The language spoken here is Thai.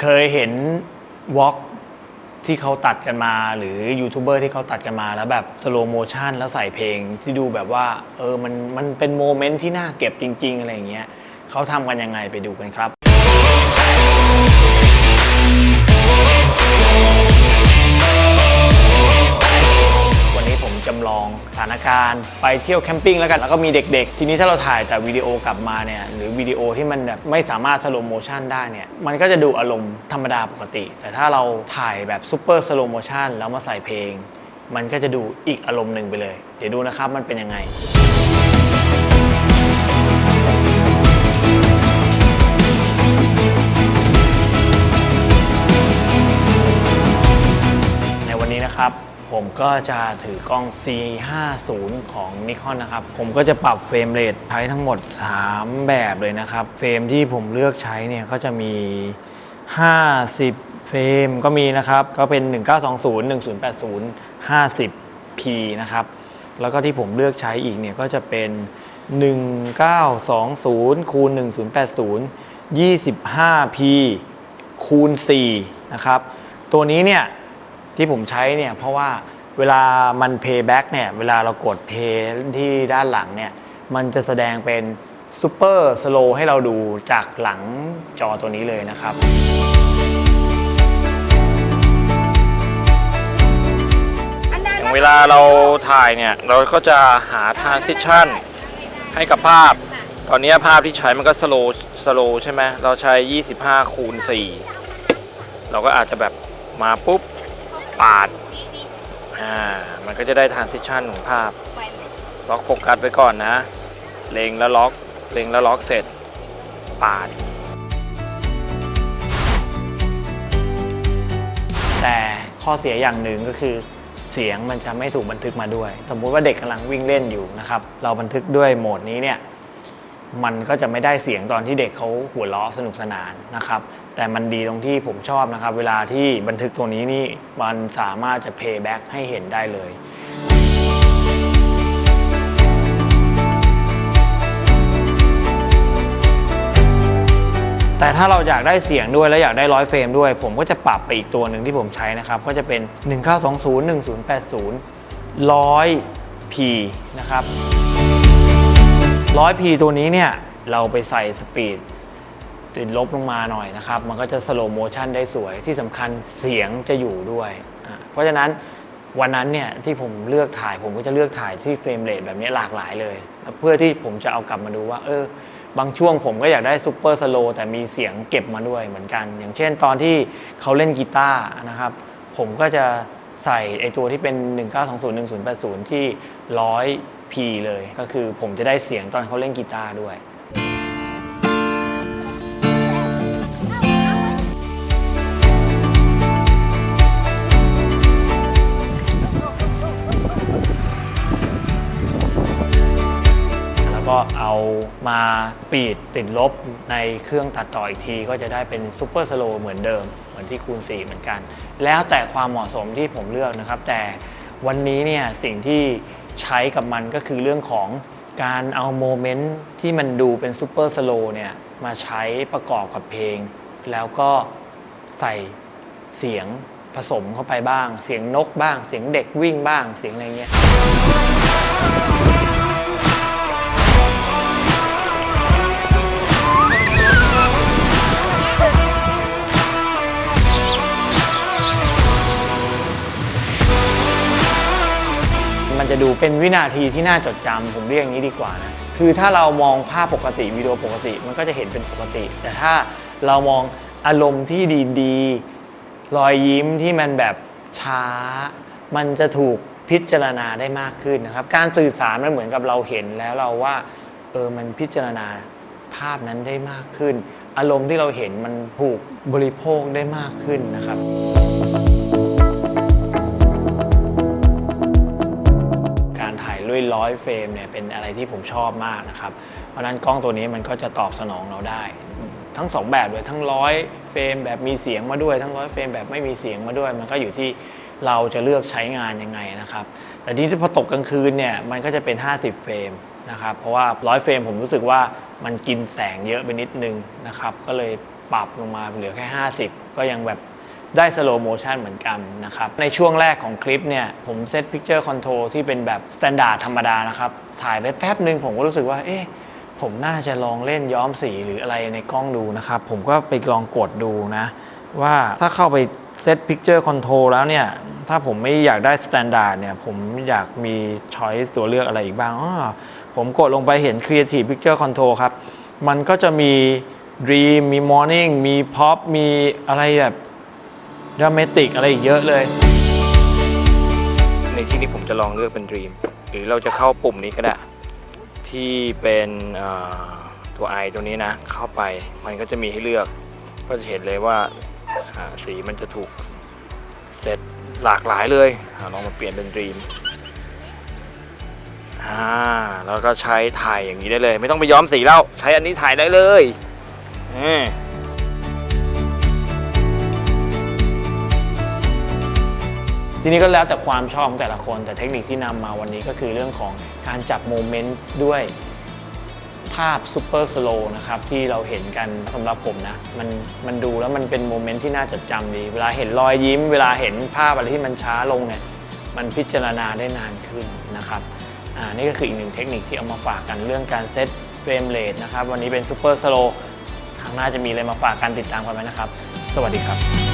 เคยเห็นวอล์กที่เขาตัดกันมา หรือยูทูบเบอร์ที่เขาตัดกันมาแล้วแบบสโลโมชันแล้วใส่เพลงที่ดูแบบว่า เออมันมันเป็นโมเมนต์ที่น่าเก็บจริง ๆ อะไรอย่างเงี้ยเขาทำกันยังไงไปดูกันครับ จำลองสถานการณ์ ไปเที่ยวแคมปิ้งแล้วกันแล้วก็มีเด็กๆ ทีนี้ถ้าเราถ่ายแต่วิดีโอกลับมาเนี่ยหรือวิดีโอที่มันแบบไม่สามารถสโลโมชันได้เนี่ยมันก็จะดูอารมณ์ธรรมดาปกติ แต่ถ้าเราถ่ายแบบซูเปอร์สโลโมชันแล้วมาใส่เพลง มันก็จะดูอีกอารมณ์หนึ่งไปเลย เดี๋ยวดูนะครับมันเป็นยังไงในวันนี้นะครับ ผมก็จะถือกล้อง C50 ของ Nikon นะครับ ผมก็จะปรับเฟรมเรทใช้ทั้งหมด 3 แบบเลยนะครับ เฟรมที่ผมเลือกใช้เนี่ยก็จะมี 50 เฟรมก็มีนะครับ ก็เป็น 1920 1080 50p นะครับ แล้วก็ที่ผมเลือกใช้อีกเนี่ยก็จะเป็น 1920คูณ1080 25p คูณ4นะครับ ตัวนี้เนี่ย ที่ผมใช้เนี่ยเพราะว่าเวลามัน payback เนี่ยเวลาเรากด pay ที่ด้านหลังเนี่ยมันจะแสดงเป็น super slow ให้เราดูจากหลังจอตัวนี้เลยนะครับ อย่างเวลาเราถ่ายเนี่ย เราก็จะหา transition ให้กับภาพ ตอนนี้ภาพที่ใช้มันก็ slow slow ใช่ไหม เราใช้ 25 คูณ 4 เราก็อาจจะแบบมาปุ๊บ ปาดอ่ามันก็จะได้ transition ของภาพ ล็อกโฟกัสไว้ก่อนนะ เล็งแล้วล็อก เล็งแล้วล็อกเสร็จ ปาด แต่ข้อเสียอย่างหนึ่งก็คือเสียงมันจะไม่ถูกบันทึกมาด้วย สมมุติว่าเด็กกำลังวิ่งเล่นอยู่นะครับ เราบันทึกด้วยโหมดนี้เนี่ย มันก็จะไม่ได้เสียงตอนที่เด็กเขาหัวเราะสนุกสนานนะครับ แต่มันดีตรงที่ผมชอบนะครับ เวลาที่บันทึกตัวนี้นี่มันสามารถจะ playback ให้เห็นได้เลยแต่ถ้าเราอยากได้เสียงด้วยและอยากได้ร้อยเฟรมด้วย ผมก็จะปรับไปอีกตัวหนึ่งที่ผมใช้นะครับ ก็จะเป็น 1920 1080 100p นะครับ 100p ตัวนี้เนี่ยเราไปใส่สปีดติดลบลงมาหน่อยนะครับ มันก็จะสโลโมชันได้สวยที่สำคัญเสียงจะอยู่ด้วย เพราะฉะนั้นวันนั้นเนี่ยที่ผมเลือกถ่ายผมก็จะเลือกถ่ายที่เฟรมเรทแบบนี้หลากหลายเลย เพื่อที่ผมจะเอากลับมาดูว่า เออ บางช่วงผมก็อยากได้ซูเปอร์สโลแต่มีเสียงเก็บมาด้วยเหมือนกัน อย่างเช่นตอนที่เขาเล่นกีตาร์นะครับ ผมก็จะใส่ไอตัวที่เป็น 1920 1080 ที่ P เลย ก็คือผมจะได้เสียงตอนเขาเล่นกีตาร์ด้วย แล้วก็เอามาปีดติดลบในเครื่องตัดต่ออีกทีก็จะได้เป็นซูเปอร์สโลเหมือนเดิม เหมือนที่คูณ 4 เหมือนกัน แล้วแต่ความเหมาะสมที่ผมเลือกนะครับ แต่วันนี้เนี่ยสิ่งที่ ใช้กับมันก็คือเรื่องของการเอาโมเมนต์ที่มันดูเป็นซูเปอร์สโลเนี่ยมาใช้ประกอบกับเพลง แล้วก็ใส่เสียงผสมเข้าไปบ้าง เสียงนกบ้าง เสียงเด็กวิ่งบ้างเสียงอะไรเงี้ย มันจะดูเป็นวินาทีที่น่าจดจำผมเรียกอย่างนี้ดีกว่านะคือถ้าเรามองภาพปกติวิดีโอปกติ มันก็จะเห็นเป็นปกติ แต่ถ้าเรามองอารมณ์ที่ดีๆรอยยิ้มที่มันแบบช้า มันจะถูกพิจารณาได้มากขึ้นนะครับ การสื่อสารมันเหมือนกับเราเห็นแล้วเราว่าเออมันพิจารณาภาพนั้นได้มากขึ้น อารมณ์ที่เราเห็นมันถูกบริโภคได้มากขึ้นนะครับ ร้อยเฟรมเนี่ยเป็นอะไรที่ผมชอบมากนะครับ เพราะนั้นกล้องตัวนี้มันก็จะตอบสนองเราได้ ทั้งสองแบบเลยทั้งร้อยเฟรมแบบมีเสียงมาด้วย ทั้งร้อยเฟรมแบบไม่มีเสียงมาด้วย มันก็อยู่ที่เราจะเลือกใช้งานยังไงนะครับ แต่ทีนี้พอตกกลางคืนเนี่ยมันก็จะเป็น 50 เฟรมนะครับ เพราะว่าร้อยเฟรมผมรู้สึกว่ามันกินแสงเยอะไปนิดนึงนะครับ ก็เลยปรับลงมาเหลือแค่ 50 ก็ยังแบบ ได้สโลโมชันเหมือนกันนะครับ ในช่วงแรกของคลิปเนี่ย ผมเซตพิกเจอร์คอนโทรที่เป็นแบบสแตนดาร์ดธรรมดานะครับ ถ่ายไปแป๊บหนึ่งผมก็รู้สึกว่า เอ๊ะ ผมน่าจะลองเล่นย้อมสีหรืออะไรในกล้องดูนะครับ ผมก็ไปลองกดดูนะ ว่าถ้าเข้าไปเซตพิกเจอร์คอนโทรแล้วเนี่ย ถ้าผมไม่อยากได้สแตนดาร์ดเนี่ย ผมอยากมีช้อยส์ตัวเลือกอะไรอีกบ้างอ้อผมกดลงไปเห็น Creative Picture Control ครับ มันก็จะมี Dream มี Morning มี Pop มีอะไรแบบ Dramatic อะไรอีกเยอะเลย ในที่นี้ผมจะลองเลือกเป็น Dream หรือเราจะเข้าปุ่มนี้ก็ได้ ที่เป็นตัว i ตัวนี้นะ เข้าไปมันก็จะมีให้เลือก ก็จะเห็นเลยว่าสีมันจะถูกเซตหลากหลายเลยอลองมาเปลี่ยนเป็น Dream อ่าแล้วก็ใช้ถ่ายอย่างนี้ได้เลย ไม่ต้องไปย้อมสีแล้ว ใช้อันนี้ถ่ายได้เลยอืม ทีนี้ก็แล้วแต่ความชอบของแต่ละคน แต่เทคนิคที่นำมาวันนี้ก็คือเรื่องของการจับโมเมนต์ด้วยภาพซูเปอร์สโลนะครับที่เราเห็นกันสำหรับผมนะ มันมันดูแล้วมันเป็นโมเมนต์ที่น่าจดจำดี เวลาเห็นรอยยิ้ม เวลาเห็นภาพอะไรที่มันช้าลงเนี่ยมันพิจารณาได้นานขึ้นนะครับอ่านี่ก็คืออีกหนึ่งเทคนิคที่เอามาฝากกันเรื่องการเซตเฟรมเรทนะครับวันนี้เป็นซูเปอร์สโลทางหน้าจะมีอะไรมาฝากกันติดตามกันไหมนะครับ สวัสดีครับ